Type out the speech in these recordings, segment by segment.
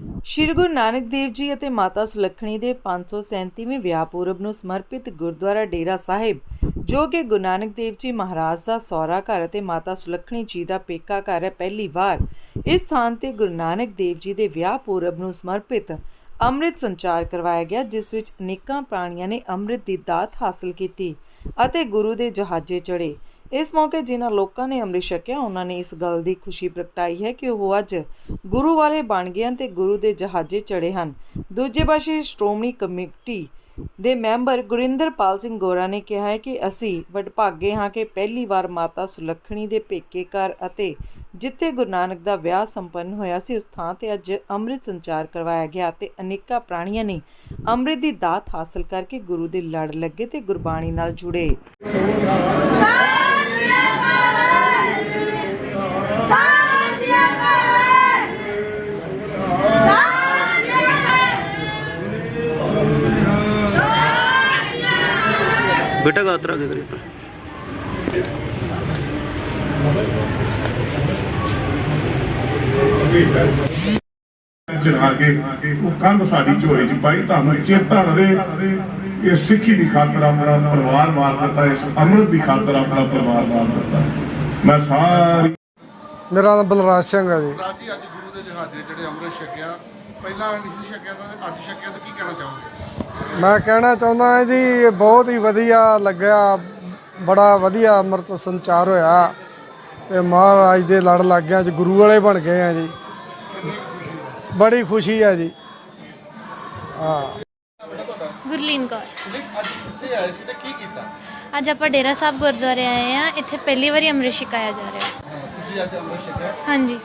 ਸ਼੍ਰੀ ਗੁਰੂ ਨਾਨਕ ਦੇਵ ਜੀ ਅਤੇ ਮਾਤਾ ਸੁਲੱਖਣੀ ਦੇ 537ਵੇਂ ਵਿਆਹ ਪੁਰਬ ਨੂੰ ਸਮਰਪਿਤ ਗੁਰਦੁਆਰਾ ਡੇਰਾ ਸਾਹਿਬ, ਜੋ ਕਿ ਗੁਰੂ ਨਾਨਕ ਦੇਵ ਜੀ ਮਹਾਰਾਜ ਦਾ ਸਹੁਰਾ ਘਰ ਅਤੇ ਮਾਤਾ ਸੁਲੱਖਣੀ ਜੀ ਦਾ ਪੇਕਾ ਘਰ ਹੈ ਪਹਿਲੀ ਵਾਰ, ਇਸ ਸਥਾਨ ਤੇ ਗੁਰੂ ਨਾਨਕ ਦੇਵ ਜੀ ਦੇ ਵਿਆਹ ਪੁਰਬ ਨੂੰ ਸਮਰਪਿਤ ਅੰਮ੍ਰਿਤ ਸੰਚਾਰ ਕਰਵਾਇਆ ਗਿਆ, ਜਿਸ ਵਿੱਚ ਅਨੇਕਾਂ ਪ੍ਰਾਣੀਆਂ ਨੇ ਅੰਮ੍ਰਿਤ ਦੀ ਦਾਤ ਹਾਸਲ ਕੀਤੀ ਅਤੇ ਗੁਰੂ ਦੇ ਜਹਾਜ਼ੇ ਚੜੇ ਇਸ ਮੌਕੇ ਜਿਨ੍ਹਾਂ ਲੋਕਾਂ ਨੇ ਅੰਮ੍ਰਿਤ ਛਕਿਆ, ਉਹਨਾਂ ਨੇ ਇਸ ਗੱਲ ਦੀ ਖੁਸ਼ੀ ਪ੍ਰਗਟਾਈ ਹੈ ਕਿ ਉਹ ਅੱਜ ਗੁਰੂ ਵਾਲੇ ਬਣ ਗਏ ਹਨ ਤੇ ਗੁਰੂ ਦੇ ਜਹਾਜ਼ੇ ਚੜੇ ਹਨ। ਦੂਜੇ ਪਾਸੇ ਸ਼੍ਰੋਮਣੀ ਕਮੇਟੀ ਦੇ ਮੈਂਬਰ ਗੁਰਿੰਦਰਪਾਲ ਸਿੰਘ ਗੋਰਾ ਨੇ ਕਿਹਾ ਹੈ ਕਿ ਅਸੀਂ ਵਡਭਾਗੇ ਹਾਂ ਕਿ ਪਹਿਲੀ ਵਾਰ ਮਾਤਾ ਸੁਲੱਖਣੀ ਦੇ ਪੇਕੇ ਘਰ ਅਤੇ ਜਿੱਥੇ ਗੁਰੂ ਨਾਨਕ ਦਾ ਵਿਆਹ ਸੰਪੰਨ ਹੋਇਆ ਸੀ, ਉਸ ਥਾਂ ਤੇ ਅੱਜ ਅੰਮ੍ਰਿਤ ਸੰਚਾਰ ਕਰਵਾਇਆ ਗਿਆ ਤੇ ਅਨੇਕਾਂ ਪ੍ਰਾਣੀਆਂ ਨੇ ਅੰਮ੍ਰਿਤ ਦੀ ਦਾਤ ਹਾਸਲ ਕਰਕੇ ਗੁਰੂ ਦੇ ਲੜ ਲੱਗੇ ਤੇ ਗੁਰਬਾਣੀ ਨਾਲ ਜੁੜੇ। बेटा गात्रा के करीब ਚੜਾ ਕੇ ਉਹ ਕੰਧ ਸਾਡੀ ਝੋਲੀ ਚ ਪਾਈ ਤੁਹਾਨੂੰ ਚੇਤਾ ਰਵੇ ਇਹ ਸਿੱਖੀ ਦੀ ਖਾਤਰ ਆਪਣਾ ਪਰਿਵਾਰ ਮਾਰ ਦਿੱਤਾ ਇਸ ਅੰਮ੍ਰਿਤ ਦੀ ਖਾਤਰ ਆਪਣਾ ਪਰਿਵਾਰ ਮਾਰ ਦਿੱਤਾ ਮੈਂ ਸਾਰੀ ਮੇਰਾ ਨਾਮ ਬਲਰਾਜ ਸਿੰਘ ਹੈ ਜੀ ਰਾਜੀ ਅੱਜ ਗੁਰੂ ਦੇ ਜਹਾਜ਼ੇ ਜਿਹੜੇ ਅੰਮ੍ਰਿਤ ਛਕਿਆ ਪਹਿਲਾਂ ਨਹੀਂ ਸੀ ਛਕਿਆ ਤਾਂ ਅੱਜ ਛਕਿਆ ਤਾਂ ਕੀ ਕਹਿਣਾ ਚਾਹੋਗੇ? ਮੈਂ ਕਹਿਣਾ ਚਾਹੁੰਦਾ ਹਾਂ ਜੀ ਇਹ ਬਹੁਤ ਹੀ ਵਧੀਆ ਲੱਗਿਆ ਬੜਾ ਵਧੀਆ ਅੰਮ੍ਰਿਤ ਸੰਚਾਰ ਹੋਇਆ ਤੇ ਮਹਾਰਾਜ ਦੇ ਲੜ ਲੱਗ ਗਿਆ ਅੱਜ ਗੁਰੂ ਵਾਲੇ ਬਣ ਗਏ ਆ ਜੀ। ਬੜੀ ਖੁਸ਼ੀ ਹੈ ਜੀ। ਹਾਂ। ਗੁਰਲੀਨ ਕੌਰ। ਅੱਜ ਕਿੱਥੇ ਆਏ ਸੀ ਤੇ ਕੀ ਕੀਤਾ? ਅੱਜ ਆਪਾਂ ਡੇਰਾ ਸਾਹਿਬ ਗੁਰਦੁਆਰੇ ਆਏ ਆ ਇੱਥੇ ਪਹਿਲੀ ਵਾਰੀ ਅੰਮ੍ਰਿਤ ਛਕਾਇਆ ਜਾ ਰਿਹਾ। ਹਾਂ, ਤੁਸੀਂ ਅੱਜ ਅੰਮ੍ਰਿਤ ਛਕਿਆ? ਹਾਂਜੀ।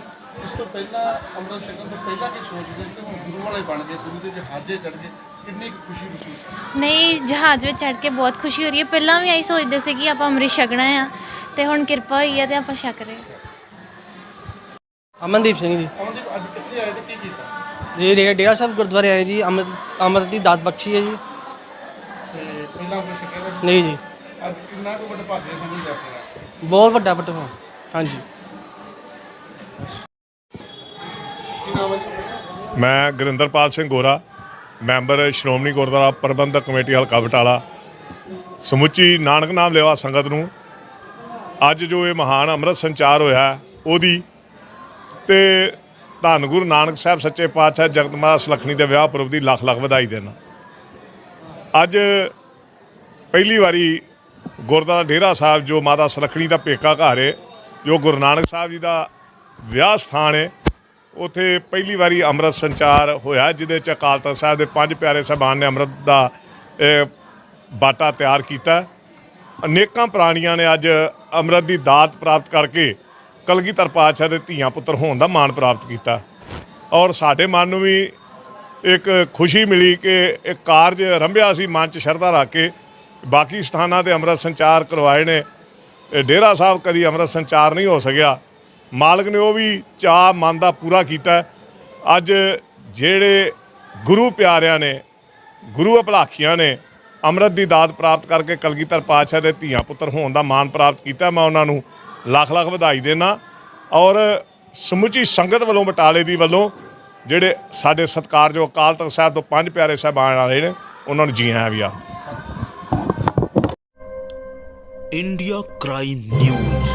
ਇਸ ਤੋਂ ਪਹਿਲਾਂ ਅੰਮ੍ਰਿਤ ਛਕਣ ਤੋਂ ਪਹਿਲਾਂ ਕੀ ਸੋਚਦੇ ਸੀ ਤੇ ਹੁਣ ਗੁਰੂ ਵਾਲੇ ਬਣ ਗਏ ਗੁਰੂ ਦੇ ਜਹਾਜ਼ੇ ਚੜ ਗਏ ਕਿੰਨੀ ਕੁ ਖੁਸ਼ੀ ਮਹਿਸੂਸ ਹੋਈ? ਨਹੀਂ ਜਹਾਜ਼ ਵਿੱਚ ਚੜ ਕੇ ਬਹੁਤ ਖੁਸ਼ੀ ਹੋ ਰਹੀ ਹੈ। ਪਹਿਲਾਂ ਵੀ ਆਈ ਸੋਚਦੇ ਸੀ ਕਿ ਆਪਾਂ ਅੰਮ੍ਰਿਤ ਛਕਣਾ ਆ ਤੇ ਹੁਣ ਕਿਰਪਾ ਹੋਈ ਹੈ ਤੇ ਆਪਾਂ ਛਕ ਰਹੇ ਹਾਂ। ਅਮਨਦੀਪ ਸਿੰਘ ਜੀ। ਅਮਨਦੀਪ ਅੱਜ ਕਿੱਥੇ ਆਏ ਤੇ ਕੀ ਕੀਤਾ? ਜੀ ਡੇ- ਡੇਰਾ ਸਾਹਿਬ ਗੁਰਦੁਆਰੇ ਆਏ ਜੀ ਅੰਮ੍ਰਿਤ ਅੰਮ੍ਰਿਤ ਦੀ ਦਾਤ ਬਖਸ਼ੀ ਹੈ ਜੀ। ਤੇ ਪਹਿਲਾਂ ਅੰਮ੍ਰਿਤ ਛਕਿਆ ਤਾਂ ਨਹੀਂ ਜੀ। ਅੱਜ ਕਿੰਨਾ ਕੁ ਵੱਡਾ ਭਾਗਿਆ ਸਮਝਦੇ ਆਪਣਾ ਬਹੁਤ ਵੱਡਾ ਪਟਵਾ। ਹਾਂਜੀ? ਮੈਂ ਗੁਰਿੰਦਰਪਾਲ ਸਿੰਘ ਗੋਰਾ, ਮੈਂਬਰ ਸ਼੍ਰੋਮਣੀ ਗੁਰਦੁਆਰਾ ਪ੍ਰਬੰਧਕ ਕਮੇਟੀ ਹਲਕਾ ਬਟਾਲਾ, ਸਮੁੱਚੀ ਨਾਨਕ ਨਾਮ ਲੈਵਾ ਸੰਗਤ ਨੂੰ ਅੱਜ ਜੋ ਇਹ ਮਹਾਨ ਅੰਮ੍ਰਿਤ ਸੰਚਾਰ ਹੋਇਆ ਉਹਦੀ ਤੇ ਧੰਨ ਗੁਰੂ ਨਾਨਕ ਸਾਹਿਬ ਸੱਚੇ ਪਾਤਸ਼ਾਹ ਜਗਤ ਮਾਤਾ ਸੁਲੱਖਣੀ ਦੇ ਵਿਆਹ ਪੁਰਬ ਦੀ ਲੱਖ ਲੱਖ ਵਧਾਈ ਦੇਣਾ। ਅੱਜ ਪਹਿਲੀ ਵਾਰੀ ਗੁਰਦੁਆਰਾ ਡੇਰਾ ਸਾਹਿਬ ਜੋ ਮਾਤਾ ਸੁਲੱਖਣੀ ਦਾ ਪੇਕਾ ਘਰ ਹੈ ਜੋ ਗੁਰੂ ਨਾਨਕ ਸਾਹਿਬ ਜੀ ਦਾ ਵਿਆਹ ਸਥਾਨ ਹੈ ਉੱਥੇ ਪਹਿਲੀ ਵਾਰੀ ਅੰਮ੍ਰਿਤ ਸੰਚਾਰ ਹੋਇਆ, ਜਿਹਦੇ ਚ ਅਕਾਲ ਤਖਤ ਸਾਹਿਬ ਦੇ ਪੰਜ ਪਿਆਰੇ ਸਾਹਿਬਾਨ ਨੇ ਅੰਮ੍ਰਿਤ ਦਾ ਬਾਟਾ ਤਿਆਰ ਕੀਤਾ। ਅਨੇਕਾਂ ਪ੍ਰਾਣੀਆਂ ਨੇ ਅੱਜ ਅੰਮ੍ਰਿਤ ਦੀ ਦਾਤ ਪ੍ਰਾਪਤ ਕਰਕੇ ਕਲਗੀਧਰ ਪਾਤਸ਼ਾਹ ਦੇ ਧੀਆਂ ਪੁੱਤਰ ਹੋਣ ਦਾ ਮਾਣ ਪ੍ਰਾਪਤ ਕੀਤਾ। ਔਰ ਸਾਡੇ ਮਨ ਨੂੰ ਵੀ ਇੱਕ ਖੁਸ਼ੀ ਮਿਲੀ ਕਿ ਇਹ ਕਾਰਜ ਰੰਭਿਆ ਸੀ, ਮਨ ਚ ਸ਼ਰਧਾ ਰੱਖ ਕੇ। ਬਾਕੀ ਸਥਾਨਾਂ ਤੇ ਅੰਮ੍ਰਿਤ ਸੰਚਾਰ ਕਰਵਾਏ ਨੇ। ਡੇਰਾ ਸਾਹਿਬ ਕਦੀ ਅੰਮ੍ਰਿਤ ਸੰਚਾਰ ਨਹੀਂ ਹੋ ਸਕਿਆ। ਮਾਲਕ ਨੇ ਉਹ ਵੀ ਚਾਹ ਮੰਨ ਦਾ ਪੂਰਾ ਕੀਤਾ। ਅੱਜ ਜਿਹੜੇ ਗੁਰੂ ਪਿਆਰਿਆਂ ਨੇ, ਗੁਰੂ ਅਪਲਾਖੀਆਂ ਨੇ ਅੰਮ੍ਰਿਤ ਦੀ ਦਾਤ ਪ੍ਰਾਪਤ ਕਰਕੇ ਕਲਗੀਧਰ ਪਾਤਸ਼ਾਹ ਦੇ ਧੀਆਂ ਪੁੱਤਰ ਹੋਣ ਦਾ ਮਾਣ ਪ੍ਰਾਪਤ ਕੀਤਾ, ਮੈਂ ਉਹਨਾਂ ਨੂੰ ਲੱਖ ਲੱਖ ਵਧਾਈ ਦੇਣਾ ਔਰ ਸਮੁੱਚੀ ਸੰਗਤ ਵੱਲੋਂ, ਬਟਾਲੇ ਦੀ ਵੱਲੋਂ, ਜਿਹੜੇ ਸਾਡੇ ਸਤਿਕਾਰਯੋਗ ਅਕਾਲ ਤਖਤ ਸਾਹਿਬ ਤੋਂ ਪੰਜ ਪਿਆਰੇ ਸਹਿਬਾਨ ਆ ਰਹੇ ਨੇ, ਉਹਨਾਂ ਨੂੰ ਜੀ ਆਇਆਂ ਵੀ ਆ। India crime news